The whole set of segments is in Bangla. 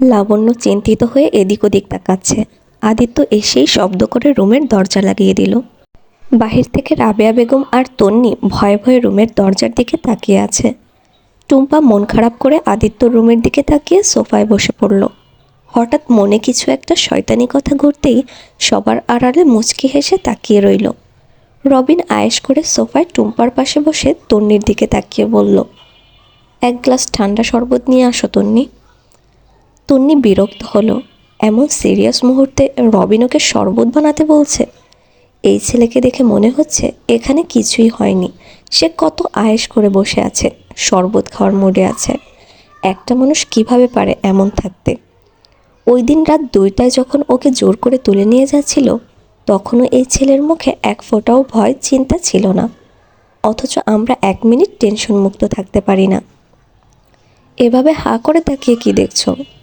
লাবণ্য চিন্তিত হয়ে এদিক ওদিক তাকাচ্ছে। আদিত্য এসেই শব্দ করে রুমের দরজা লাগিয়ে দিল। বাহির থেকে রাবেয়া বেগম আর তন্নি ভয়ে ভয়ে রুমের দরজার দিকে তাকিয়ে আছে। টুম্পা মন খারাপ করে আদিত্য রুমের দিকে তাকিয়ে সোফায় বসে পড়ল। হঠাৎ মনে কিছু একটা শয়তানি কথা ঘুরতেই সবার আড়ালে মুচকি হেসে তাকিয়ে রইল। রবিন আয়েশ করে সোফায় টুম্পার পাশে বসে তন্নির দিকে তাকিয়ে বলল, এক গ্লাস ঠান্ডা শরবত নিয়ে আসো তন্নি। তন্নি বিরক্ত হলো। এমন সিরিয়াস মুহূর্তে রবিন ওকে শরবত বানাতে বলছে। এই ছেলেকে দেখে মনে হচ্ছে এখানে কিছুই হয়নি। সে কত আয়েশ করে বসে আছে, শরবত খাওয়ার মুডে আছে। একটা মানুষ কীভাবে পারে এমন থাকতে? ওই দিন রাত দুইটায় যখন ওকে জোর করে তুলে নিয়ে যাচ্ছিল, তখনও এই ছেলের মুখে এক ফোঁটাও ভয়, চিন্তা ছিল না। অথচ আমরা এক মিনিট টেনশন মুক্ত থাকতে পারি না। এভাবে হা করে তাকিয়ে কি দেখছ?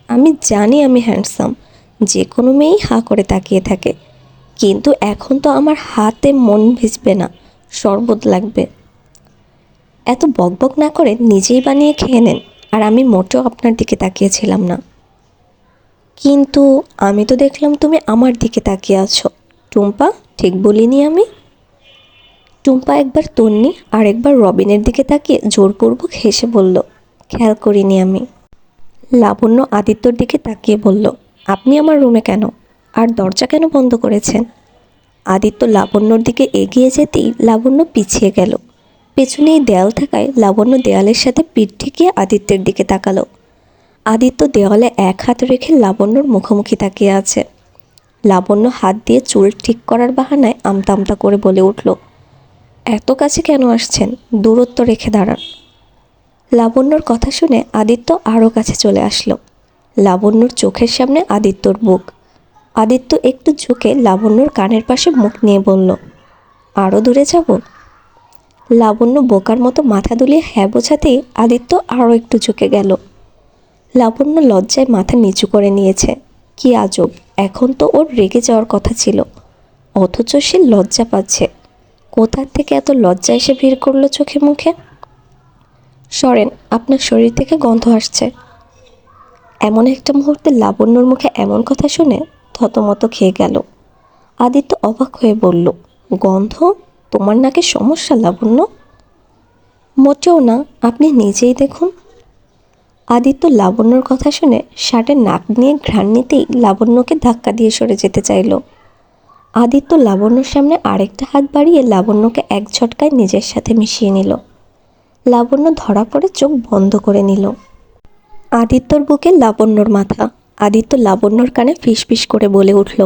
আমি জানি আমি হ্যান্ডসাম যে কোনো মেয়েই হা করে তাকিয়ে থাকে। কিন্তু এখন তো আমার হাতে মন ভিজবে না, শরবত লাগবে। এত বকবক না করে নিজেই বানিয়ে খেয়ে নেন, আর আমি মোটেও আপনার দিকে তাকিয়েছিলাম না। কিন্তু আমি তো দেখলাম তুমি আমার দিকে তাকিয়ে আছো। টুম্পা, ঠিক বলিনি আমি? টুম্পা একবার তন্নি আর একবার রবিনের দিকে তাকিয়ে জোরপূর্বক হেসে বলল, খেয়াল করিনি আমি। লাবণ্য আদিত্যর দিকে তাকিয়ে বলল, আপনি আমার রুমে কেন? আর দরজা কেন বন্ধ করেছেন? আদিত্য লাবণ্যর দিকে এগিয়ে যেতেই লাবণ্য পিছিয়ে গেল। পেছনেই দেয়াল থাকায় লাবণ্য দেয়ালের সাথে পিঠ ঠেকিয়ে আদিত্যের দিকে তাকালো। আদিত্য দেওয়ালে এক হাত রেখে লাবণ্যর মুখোমুখি তাকিয়ে আছে। লাবণ্য হাত দিয়ে চুল ঠিক করার বাহানায় আমতা আমতা করে বলে উঠল, এত কাছে কেন আসছেন? দূরত্ব রেখে দাঁড়ান। লাবণ্যর কথা শুনে আদিত্য আরও কাছে চলে আসলো। লাবণ্যর চোখের সামনে আদিত্যর বুক আদিত্য একটু ঝুঁকে লাবণ্যর কানের পাশে মুখ নিয়ে বলল আরও দূরে যাব? লাবণ্য বোকার মতো মাথা দুলিয়ে হ্যাঁ বোঝাতেই আদিত্য আরও একটু ঝুঁকে গেল। লাবণ্য লজ্জায় মাথা নিচু করে নিয়েছে। কি আজব, এখন তো ওর রেগে যাওয়ার কথা ছিল। অথচ সে লজ্জা পাচ্ছে। কোথার থেকে এত লজ্জা এসে ভিড় করল চোখে মুখে? সরেন, আপনার শরীর থেকে গন্ধ আসছে। এমন একটা মুহূর্তে লাবণ্যর মুখে এমন কথা শুনে থতমত খেয়ে গেল। আদিত্য অবাক হয়ে বলল, গন্ধ? তোমার নাকে সমস্যা, লাবণ্য? মোটেও না, আপনি নিজেই দেখুন। আদিত্য লাবণ্যর কথা শুনে শার্টের নাক নিয়ে ঘ্রাণ নিতেই লাবণ্যকে ধাক্কা দিয়ে সরে যেতে চাইল। আদিত্য লাবণ্যর সামনে আরেকটা হাত বাড়িয়ে লাবণ্যকে এক ঝটকায় নিজের সাথে মিশিয়ে নিল। লাবণ্য ধরা পড়ে চোখ বন্ধ করে নিল। আদিত্যর বুকে লাবণ্যর মাথা। আদিত্য লাবণ্যর কানে ফিসফিস করে বলে উঠল,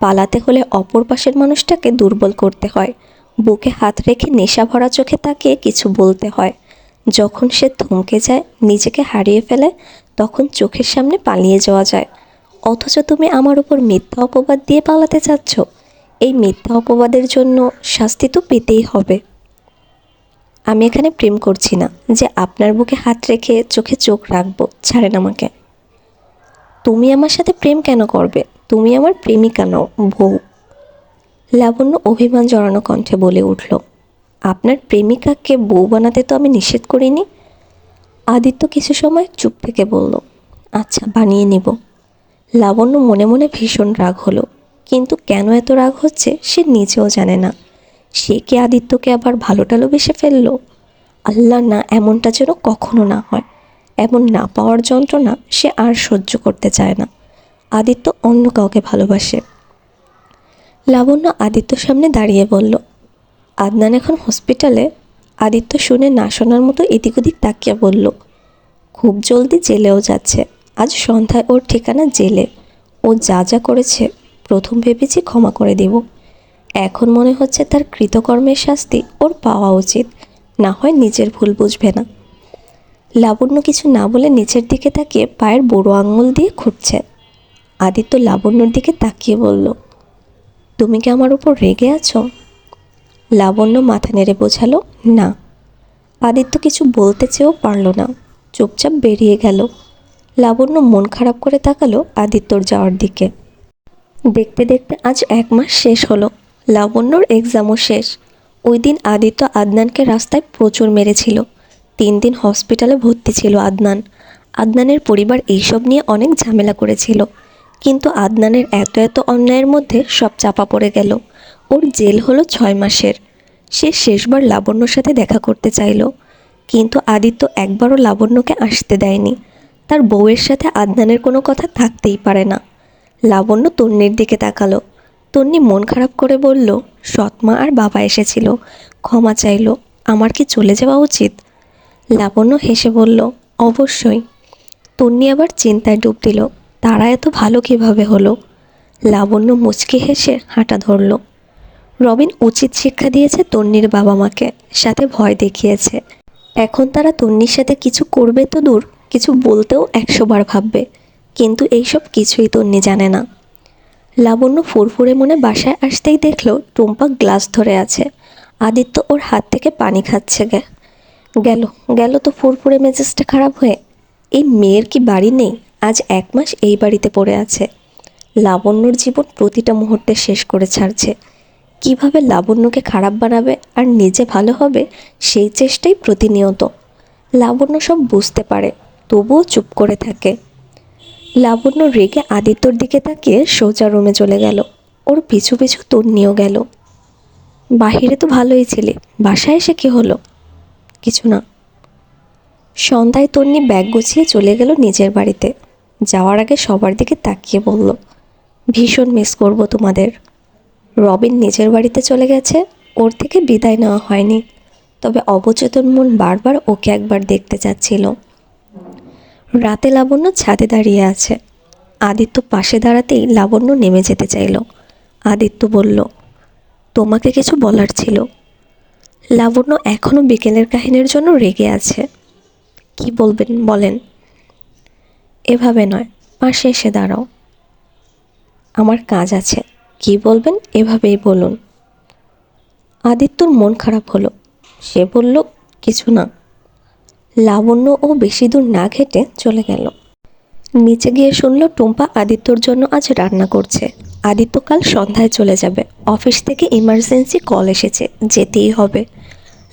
পালাতে হলে অপর পাশের মানুষটাকে দুর্বল করতে হয়। বুকে হাত রেখে নেশা ভরা চোখে তাকিয়ে কিছু বলতে হয়। যখন সে থমকে যায়, নিজেকে হারিয়ে ফেলে, তখন চোখের সামনে পালিয়ে যাওয়া যায়। অথচ তুমি আমার উপর মিথ্যা অপবাদ দিয়ে পালাতে চাচ্ছ। এই মিথ্যা অপবাদের জন্য শাস্তি তো পেতেই হবে। আমি এখানে প্রেম করছি না যে আপনার বুকে হাত রেখে চোখে চোখ রাখব, ছাড়েন আমাকে। তুমি আমার সাথে প্রেম কেন করবে? তুমি আমার প্রেমিকা নও, বউ। লাবণ্য অভিমান জড়ানো কণ্ঠে বলে উঠল, আপনার প্রেমিকাকে বউ বানাতে তো আমি নিষেধ করিনি? আদিত্য কিছু সময় চুপ থেকে বলল আচ্ছা বানিয়ে নিব। লাবণ্য মনে মনে ভীষণ রাগ হলো, কিন্তু কেন এত রাগ হচ্ছে সে নিজেও জানে না। সে কি আদিত্যকে আবার ভালো টালো বেসে ফেলল? আল্লাহ না এমনটা যেন কখনো না হয়। এমন না পাওয়ার যন্ত্রণা সে আর সহ্য করতে চায় না। আদিত্য অন্য কাউকে ভালোবাসে। লাবণ্য আদিত্যর সামনে দাঁড়িয়ে বলল, আদনান এখন হসপিটালে আদিত্য শুনে না শোনার মতো এদিক ওদিক তাকিয়ে বলল, খুব জলদি জেলেও যাচ্ছে। আজ সন্ধ্যায় ওর ঠিকানা জেলে। ও যা যা করেছে, প্রথম ভেবেছি ক্ষমা করে দেব। এখন মনে হচ্ছে তার কৃতকর্মের শাস্তি ওর পাওয়া উচিত। না হয় নিজের ভুল বুঝবে না। লাবণ্য কিছু না বলে নিচের দিকে তাকিয়ে পায়ের বড় আঙুল দিয়ে খুঁটছে। আদিত্য লাবণ্যর দিকে তাকিয়ে বলল, তুমি কি আমার উপর রেগে আছো? লাবণ্য মাথা নেড়ে বোঝালো, না। আদিত্য কিছু বলতে চেয়েও পারল না। চুপচাপ বেরিয়ে গেল। লাবণ্য মন খারাপ করে তাকালো আদিত্যর যাওয়ার দিকে। দেখতে দেখতে আজ এক মাস শেষ হলো। লাবণ্যর এক্সামও শেষ। ওই দিন আদিত্য আদনানকে রাস্তায় প্রচুর মেরেছিল। তিন দিন হসপিটালে ভর্তি ছিল আদনান। আদনানের পরিবার এইসব নিয়ে অনেক ঝামেলা করেছিল। কিন্তু আদনানের এত এত অন্যায়ের মধ্যে সব চাপা পড়ে গেল। ওর জেল হলো ছয় মাসের। সে শেষবার লাবণ্যর সাথে দেখা করতে চাইল। কিন্তু আদিত্য একবারও লাবণ্যকে আসতে দেয়নি। তার বউয়ের সাথে আদনানের কোনো কথা থাকতেই পারে না। লাবণ্য তন্নির দিকে তাকালো। তন্নি মন খারাপ করে বলল, সৎমা আর বাবা এসেছিল। ক্ষমা চাইলো, আমার কি চলে যাওয়া উচিত? লাবণ্য হেসে বলল, অবশ্যই। তন্নি আবার চিন্তায় ডুব দিল, তারা এত ভালো কীভাবে হলো? লাবণ্য মুচকি হেসে হাঁটা ধরল। রবিন উচিত শিক্ষা দিয়েছে তন্নির বাবা মাকে, সাথে ভয় দেখিয়েছে। এখন তারা তন্নির সাথে কিছু করবে তো দূর, কিছু বলতেও একশোবার ভাববে। কিন্তু এইসব কিছুই তন্নি জানে না। লাবণ্য ফুরফুরে মনে বাসায় আসতেই দেখল টুম্পা গ্লাস ধরে আছে। আদিত্য ওর হাত থেকে পানি খাচ্ছে গে। গেল গেল তো ফুরফুরে মেজাজটা খারাপ হয়ে। এই মেয়ের কি বাড়ি নেই? আজ এক মাস এই বাড়িতে পড়ে আছে। লাবণ্যর জীবন প্রতিটা মুহূর্তে শেষ করে ছাড়ছে। কীভাবে লাবণ্যকে খারাপ বানাবে আর নিজে ভালো হবে, সেই চেষ্টাই প্রতিনিয়ত। লাবণ্য সব বুঝতে পারে, তবুও চুপ করে থাকে। লাবণ্য রেগে আদিত্যর দিকে তাকিয়ে সোজা রুমে চলে গেল। ওর পিছু পিছু তন্নিও গেল। বাহিরে তো ভালোই ছিলে, বাসায় এসে কি হলো? কিছু না। সন্ধ্যায় তন্নি ব্যাগ গুছিয়ে চলে গেল নিজের বাড়িতে। যাওয়ার আগে সবার দিকে তাকিয়ে বলল, ভীষণ মিস করব তোমাদের। রবিন নিজের বাড়িতে চলে গেছে, ওর থেকে বিদায় নেওয়া হয়নি। তবে অবচেতন মন বারবার ওকে একবার দেখতে চাচ্ছিল। রাতে লাবণ্য ছাদে দাঁড়িয়ে আছে। আদিত্য পাশে দাঁড়াতেই লাবণ্য নেমে যেতে চাইল। আদিত্য বলল, তোমাকে কিছু বলার ছিল। লাবণ্য এখনও বিকেলের কাহিনীর জন্য রেগে আছে। কি বলবেন, বলেন। এভাবে নয়, পাশে এসে দাঁড়াও। আমার কাজ আছে। কি বলবেন, এভাবেই বলুন। আদিত্যর মন খারাপ হলো। সে বলল, কিছু না। লাবণ্য ও বেশি দূর না ঘেটে চলে গেল। নিচে গিয়ে শুনল টুম্পা আদিত্যর জন্য আজ রান্না করছে। আদিত্য কাল সন্ধ্যায় চলে যাবে। অফিস থেকে ইমার্জেন্সি কল এসেছে। যেতেই হবে।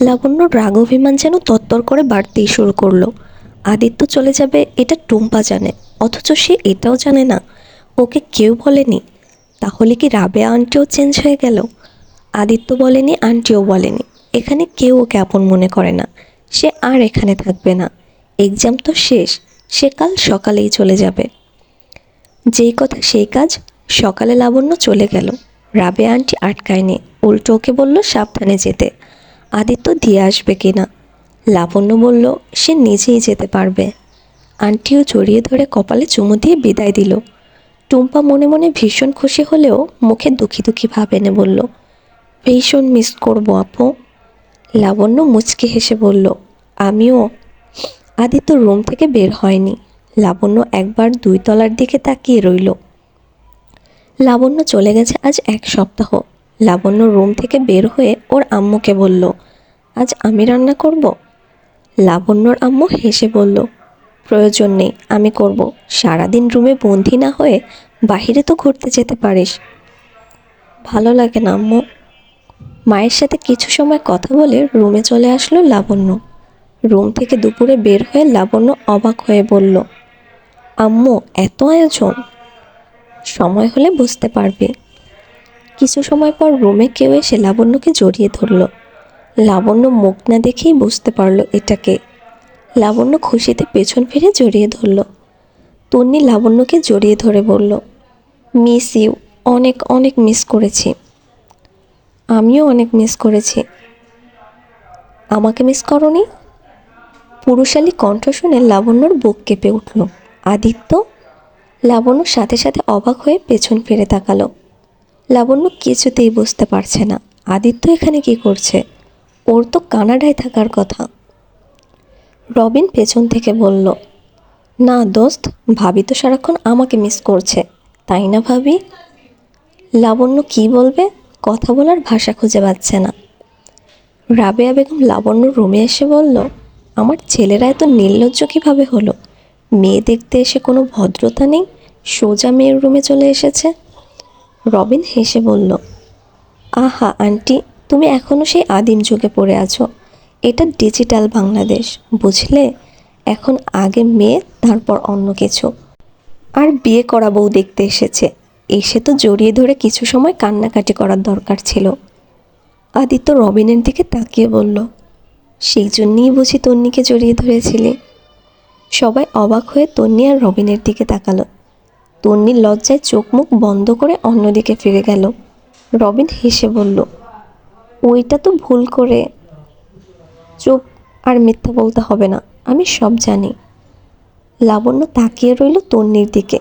লাবণ্য রাগ অভিমান যেন তত্তর করে বাড়তেই শুরু করল। আদিত্য চলে যাবে এটা টুম্পা জানে। অথচ সে এটাও জানে না। ওকে কেউ বলেনি। তাহলে কি রাবে আন্টিও চেঞ্জ হয়ে গেল? আদিত্য বলেনি, আন্টিও বলেনি। এখানে কেউ ওকে আপন মনে করে না। সে আর এখানে থাকবে না। এক্সাম তো শেষ, সে কাল সকালেই চলে যাবে। যেই কথা সেই কাজ সকালে লাবণ্য চলে গেল। রাবে আন্টি আটকায়নি, উল্টো ওকে বলল, সাবধানে যেতে। আদিত্য দিয়ে আসবে কিনা লাবণ্য বলল, সে নিজেই যেতে পারবে। আন্টিও জড়িয়ে ধরে কপালে চুমু দিয়ে বিদায় দিল। টুম্পা মনে মনে ভীষণ খুশি হলেও মুখে দুঃখী দুঃখী ভাব এনে বলল, ভীষণ মিস করব আপু। লাবণ্য মুচকি হেসে বলল, আমিও। আদিত্য রুম থেকে বের হয়নি। লাবণ্য একবার দুই তলার দিকে তাকিয়ে রইল। লাবণ্য চলে গেছে আজ এক সপ্তাহ। লাবণ্য রুম থেকে বের হয়ে ওর আম্মুকে বলল, আজ আমি রান্না করব? লাবণ্যর আম্মু হেসে বলল, প্রয়োজন নেই, আমি করব। সারাদিন রুমে বন্দি না হয়ে বাহিরে তো ঘুরতে যেতে পারিস। ভালো লাগে না আম্মু। মায়ের সাথে কিছু সময় কথা বলে রুমে চলে আসলো লাবণ্য। রুম থেকে দুপুরে বের হয়ে লাবণ্য অবাক হয়ে বলল, আম্মু, এত আয়োজন? সময় হলে বুঝতে পারবে। কিছু সময় পর রুমে কেউ এসে লাবণ্যকে জড়িয়ে ধরল। লাবণ্য মুখ না দেখেই বুঝতে পারল এটাকে। লাবণ্য খুশিতে পেছন ফিরে জড়িয়ে ধরল। তন্নি লাবণ্যকে জড়িয়ে ধরে বলল, মিস ইউ, অনেক অনেক মিস করেছি। আমিও অনেক মিস করেছি। আমাকে মিস করনি? পুরুষালী কণ্ঠ শুনে লাবণ্যর বুক কেঁপে উঠল। আদিত্য? লাবণ্য সাথে সাথে অবাক হয়ে পেছন ফিরে তাকালো। লাবণ্য কিছুতেই বুঝতে পারছে না। আদিত্য এখানে কি করছে? ওর তো কানাডায় থাকার কথা। রবিন পেছন থেকে বলল, না দোস্ত, ভাবি তো সারাক্ষণ আমাকে মিস করছে। তাই না ভাবি? লাবণ্য কি বলবে? কথা বলার ভাষা খুঁজে পাচ্ছে না। রাবেয়া বেগম লাবণ্য রুমে এসে বলল, আমার ছেলেরা এত নির্লজ্জ কীভাবে হলো? মেয়ে দেখতে এসে কোনো ভদ্রতা নেই, সোজা মেয়ের রুমে চলে এসেছে। রবিন হেসে বলল, আহা, আন্টি, তুমি এখনও সেই আদিম যুগে পড়ে আছো। এটা ডিজিটাল বাংলাদেশ, বুঝলে? এখন আগে মেয়ে, তারপর অন্য কিছু। আর বিয়ে করা বউ দেখতে এসেছে। এসে তো জড়িয়ে ধরে কিছু সময় কান্নাকাটি করার দরকার ছিল। আদিত্য রবিনের দিকে তাকিয়ে বলল, সেই জন্যই বুঝি তন্নিকে জড়িয়ে ধরেছিলি? সবাই অবাক হয়ে তন্নি আর রবিনের দিকে তাকালো। তন্নির লজ্জায় চোখ মুখ বন্ধ করে অন্যদিকে ফিরে গেল। রবিন হেসে বলল, ওইটা তো ভুল করে। চুপ, আর মিথ্যা বলতে হবে না, আমি সব জানি। লাবণ্য তাকিয়ে রইল তন্নির দিকে।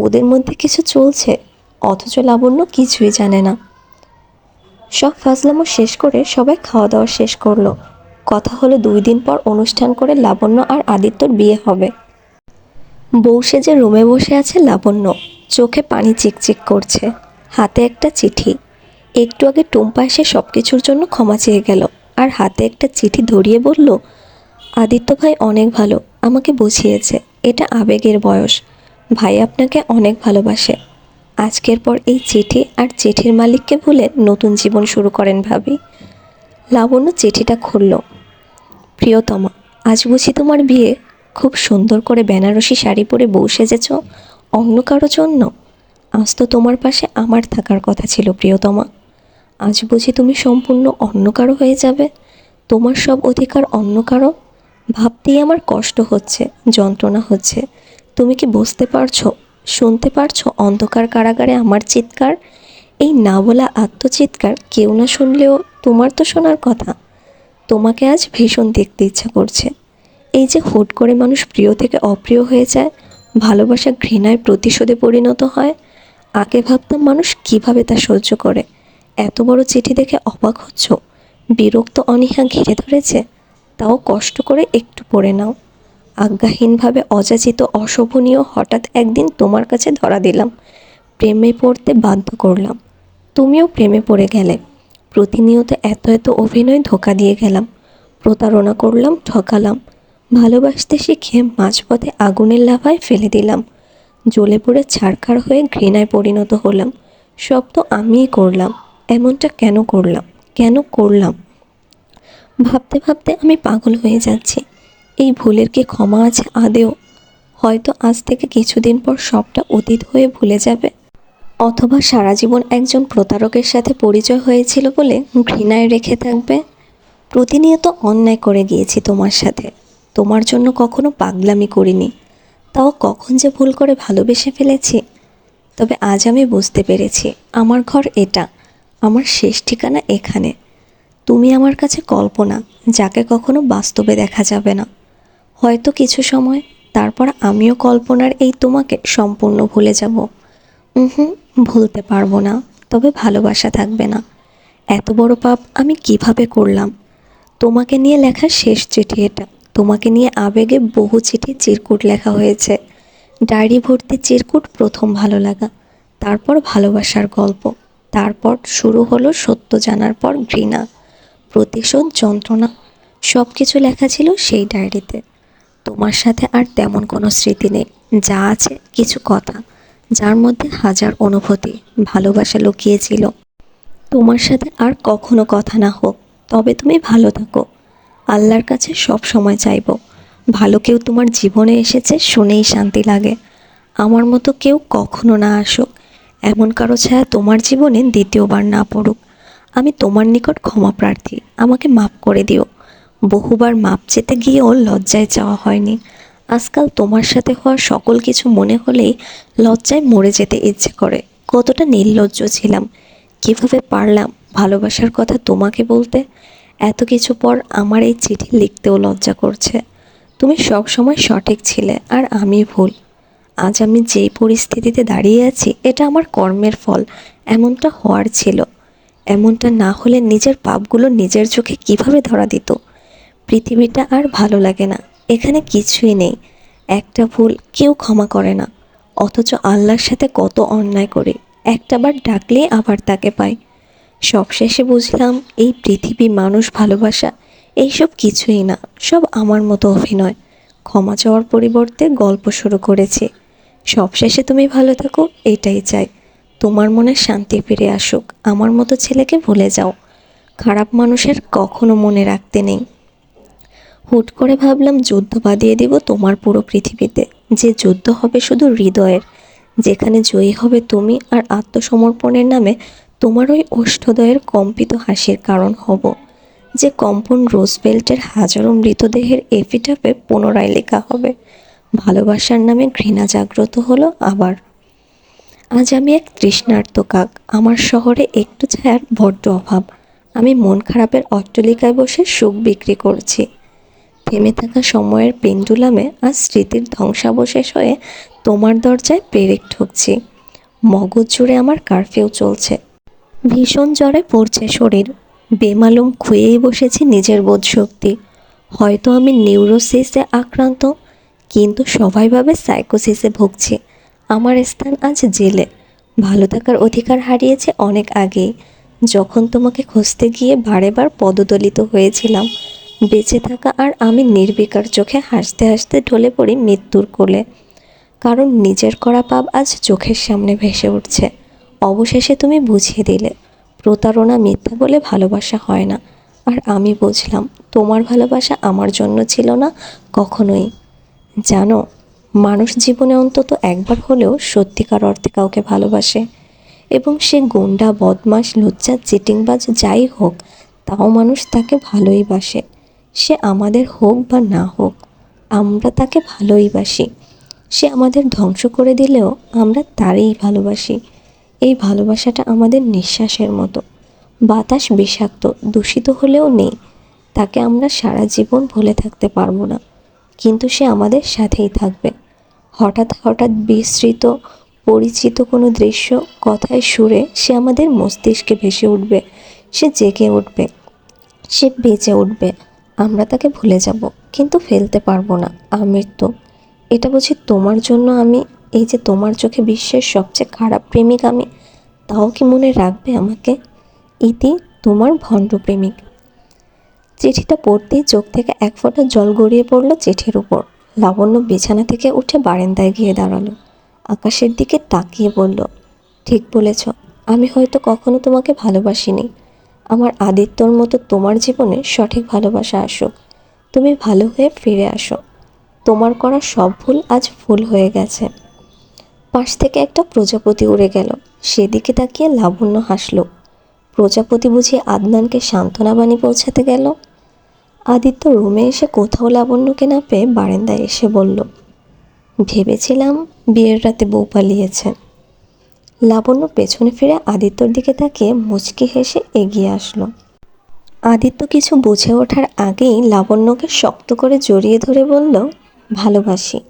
ওদের মধ্যে কিছু চলছে, অথচ লাবণ্য কিছুই জানে না। সব ফাজলামো শেষ করে সবাই খাওয়া দাওয়া শেষ করল। কথা হলো দুই দিন পর অনুষ্ঠান করে লাবণ্য আর আদিত্যর বিয়ে হবে। বউ সেজে রুমে বসে আছে লাবণ্য। চোখে পানি চিকচিক করছে। হাতে একটা চিঠি। একটু আগে টুম্পা এসে সব কিছুর জন্য ক্ষমা চেয়ে গেল আর হাতে একটা চিঠি ধরিয়ে বলল, আদিত্য ভাই অনেক ভালো, আমাকে বুঝিয়েছে। এটা আবেগের বয়স। ভাই আপনাকে অনেক ভালোবাসে। আজকের পর এই চিঠি আর চিঠির মালিককে ভুলে নতুন জীবন শুরু করেন ভাবি। লাবণ্য চিঠিটা খুলল। প্রিয়তমা, আজ বুঝি তোমার বিয়ে খুব সুন্দর করে বেনারসি শাড়ি পরে বউ সেজেছ? অন্য কারও জন্য? আজ তো তোমার পাশে আমার থাকার কথা ছিল প্রিয়তমা। আজ বুঝি তুমি সম্পূর্ণ অন্য কারও হয়ে যাবে? তোমার সব অধিকার অন্য কারও? ভাবতেই আমার কষ্ট হচ্ছে, যন্ত্রণা হচ্ছে। তুমি কি বুঝতে পারছ, শুনতে পারছ অন্ধকার কারাগারে আমার চিৎকার? এই না বলা আত্মচিৎকার কেউ না শুনলেও তোমার তো শোনার কথা। তোমাকে আজ ভীষণ দেখতে ইচ্ছা করছে। এই যে হুট করে মানুষ প্রিয় থেকে অপ্রিয় হয়ে যায়, ভালোবাসা ঘৃণায় প্রতিশোধে পরিণত হয়, আগে ভাবতাম মানুষ কীভাবে তা সহ্য করে। এত বড় চিঠি দেখে অবাক হচ্ছ, বিরক্ত অনীহা ঘিরে ধরেছে, তাও কষ্ট করে একটু পড়ে নাও। আজ্ঞাহীনভাবে অযাচিত অশোভনীয় হঠাৎ একদিন তোমার কাছে ধরা দিলাম। প্রেমে পড়তে বাধ্য করলাম। তুমিও প্রেমে পড়ে গেলে। প্রতিনিয়ত এত এত অভিনয় ধোকা দিয়ে গেলাম। প্রতারণা করলাম, ঠকালাম। ভালোবাসতে শিখে মাঝপথে আগুনের লাভায় ফেলে দিলাম। জ্বলে পড়ে ছাড়খাড় হয়ে ঘৃণায় পরিণত হলাম। সব তো আমিই করলাম। এমনটা কেন করলাম? কেন করলাম? ভাবতে ভাবতে আমি পাগল হয়ে যাচ্ছি। এই ভুলের কি ক্ষমা আছে আদেও? হয়তো আজ থেকে কিছুদিন পর সবটা অতীত হয়ে ভুলে যাবে। অথবা সারা জীবন একজন প্রতারকের সাথে পরিচয় হয়েছিল বলে ঘৃণায় রেখে থাকবে? প্রতিনিয়ত অন্যায় করে গিয়েছি তোমার সাথে। তোমার জন্য কখনো পাগলামি করিনি। তাও কখন যে ভুল করে ভালোবেসে ফেলেছি? তবে আজ আমি বুঝতে পেরেছি, আমার ঘর এটা, আমার শেষ ঠিকানা এখানে। তুমি আমার কাছে কল্পনা, যাকে কখনো বাস্তবে দেখা যাবে না। হয়তো কিছু সময়, তারপর আমিও কল্পনার এই তোমাকে সম্পূর্ণ ভুলে যাব। হুম ভুলতে পারব না, তবে ভালোবাসা থাকবে না। এত বড় পাপ আমি কীভাবে করলাম? তোমাকে নিয়ে লেখা শেষ চিঠি এটা। তোমাকে নিয়ে আবেগে বহু চিঠি চিরকুট লেখা হয়েছে। ডায়েরি ভর্তি চিরকুট প্রথম ভালো লাগা, তারপর ভালোবাসার গল্প, তারপর শুরু হলো সত্য জানার পর ঘৃণা, প্রতিশোধ যন্ত্রণা সব কিছু লেখা ছিল সেই ডায়েরিতে। তোমার সাথে আর তেমন কোনো স্মৃতি নেই। যা আছে কিছু কথা, যার মধ্যে হাজার অনুভূতি, ভালোবাসা লুকিয়েছিল। তোমার সাথে আর কখনো কথা না হোক, তবে তুমি ভালো থাকো। আল্লাহর কাছে সব সময় চাইব। ভালো কেউ তোমার জীবনে এসেছে শুনেই শান্তি লাগে। আমার মতো কেউ কখনো না আসুক। এমন কারও ছায়া তোমার জীবনে দ্বিতীয়বার না পড়ুক। আমি তোমার নিকট ক্ষমা প্রার্থী। আমাকে মাফ করে দিও। বহুবার মাপ চেতে গিয়েও লজ্জায় যাওয়া হয়নি। আজকাল তোমার সাথে হওয়া সকল কিছু মনে হলেই লজ্জায় মরে যেতে ইচ্ছে করে। কতটা নির্লজ্জ ছিলাম। কীভাবে পারলাম ভালোবাসার কথা তোমাকে বলতে? এত কিছু পর আমার এই চিঠি লিখতেও লজ্জা করছে। তুমি সব সময় সঠিক ছিলে আর আমি ভুল। আজ আমি যেই পরিস্থিতিতে দাঁড়িয়ে আছি, এটা আমার কর্মের ফল। এমনটা হওয়ার ছিল। এমনটা না হলে নিজের পাপগুলো নিজের চোখে কীভাবে ধরা দিত? পৃথিবীটা আর ভালো লাগে না। এখানে কিছুই নেই। একটা ভুল কেউ ক্ষমা করে না। অথচ আল্লাহর সাথে কত অন্যায় করি। একটাবার ডাকলে আবার তাকে পাই। সবশেষে বুঝলাম, এই পৃথিবী মানুষ ভালোবাসা, এইসব কিছুই না। সব আমার মতো অভিনয়। ক্ষমা চাওয়ার পরিবর্তে গল্প শুরু করেছি। সবশেষে তুমি ভালো থাকো, এটাই চাই। তোমার মনে শান্তি ফিরে আসুক। আমার মতো ছেলেকে ভুলে যাও। খারাপ মানুষের কখনো মনে রাখতে নেই। হুট করে ভাবলাম যুদ্ধ বাঁধিয়ে দিব তোমার পুরো পৃথিবীতে। যে যুদ্ধ হবে শুধু হৃদয়ের, যেখানে জয়ী হবে তুমি আর আত্মসমর্পণের নামে তোমার ওই ওষ্ঠদয়ের কম্পিত হাসির কারণ হব, যে কম্পন রোজবেল্টের হাজারো মৃতদেহের এপিটাপে পুনরায় লেখা হবে। ভালোবাসার নামে ঘৃণা জাগ্রত হলো আবার। আজ আমি এক তৃষ্ণার্ত কাক, আমার শহরে একটু ছায়ার বড্ড অভাব। আমি মন খারাপের অট্টালিকায় বসে সুখ বিক্রি করছি। থেমে থাকা সময়ের পেন্ডুলামে আজ স্মৃতির ধ্বংসাবশেষ হয়ে তোমার দরজায় পেরেক ঠকছি। মগজ জুড়ে আমার কারফিউ চলছে। ভীষণ জ্বরে পড়ছে শরীর। বেমালুম খুয়েই বসেছি নিজের বোধশক্তি। হয়তো আমি নিউরোসিসে আক্রান্ত, কিন্তু সবাই ভাবে সাইকোসিসে ভুগছি। আমার স্থান আজ জেলে। ভালো থাকার অধিকার হারিয়েছে অনেক আগেই। যখন তোমাকে খুঁজতে গিয়ে বারেবার পদদলিত হয়েছিলাম বেঁচে থাকা আর আমি নির্বিকার চোখে হাসতে হাসতে ঢলে পড়ি মৃত্যুর কোলে। কারণ নিজের করা পাপ আজ চোখের সামনে ভেসে উঠছে। অবশেষে তুমি বুঝিয়ে দিলে, প্রতারণা মিথ্যা বলে ভালোবাসা হয় না। আর আমি বুঝলাম, তোমার ভালোবাসা আমার জন্য ছিল না কখনোই। জানো, মানুষ জীবনে অন্তত একবার হলেও সত্যিকার অর্থে কাউকে ভালোবাসে। এবং সে গুন্ডা বদমাস লুচ্চা চিটিংবাজ যাই হোক, তাও মানুষ তাকে ভালোই বাসে। সে আমাদের হোক বা না হোক, আমরা তাকে ভালোই বাসি। সে আমাদের ধ্বংস করে দিলেও আমরা তারই ভালোবাসি। এই ভালোবাসাটা আমাদের নিঃশ্বাসের মতো। বাতাস বিষাক্ত, দূষিত হলেও নেই। তাকে আমরা সারা জীবন ভুলে থাকতে পারব না। কিন্তু সে আমাদের সাথেই থাকবে। হঠাৎ হঠাৎ বিস্তৃত, পরিচিত কোনো দৃশ্য, কথায় সুরে সে আমাদের মস্তিষ্কে ভেসে উঠবে। সে জেগে উঠবে। সে বেঁচে উঠবে। আমরা তাকে ভুলে যাব, কিন্তু ফেলতে পারব না। আমৃত্যু এটা বুঝি তোমার জন্য আমি, এই যে তোমার চোখে বিশ্বের সবচেয়ে খারাপ প্রেমিক আমি, তাও কি মনে রাখবে আমাকে? ইতি তোমার ভণ্ড প্রেমিক। চিঠিটা পড়তেই চোখ থেকে এক ফোঁটা জল গড়িয়ে পড়ল চিঠির উপর। লাবণ্য বিছানা থেকে উঠে বারান্দায় গিয়ে দাঁড়াল। আকাশের দিকে তাকিয়ে বলল, ঠিক বলেছ, আমি হয়তো কখনো তোমাকে ভালোবাসিনি। আমার আদিত্যর মতো তোমার জীবনে সঠিক ভালোবাসা আসুক। তুমি ভালো হয়ে ফিরে আসো। তোমার করা সব ভুল আজ ভুল হয়ে গেছে। পাশ থেকে একটা প্রজাপতি উড়ে গেল। সেদিকে তাকিয়ে লাবণ্য হাসল। প্রজাপতি বুঝি আদনানকে সান্ত্বনা বাণী পৌঁছাতে গেল? আদিত্য রুমে এসে কোথাও লাবণ্যকে না পেয়ে বারান্দায় এসে বলল, ভেবেছিলাম বিয়ের রাতে বউ পালিয়েছে লাবণ্য পেছনে ফিরে আদিত্যর দিকে তাকিয়ে মুচকি হেসে এগিয়ে আসলো। আদিত্য কিছু বুঝে ওঠার আগেই লাবণ্যকে শক্ত করে জড়িয়ে ধরে বলল, ভালোবাসি।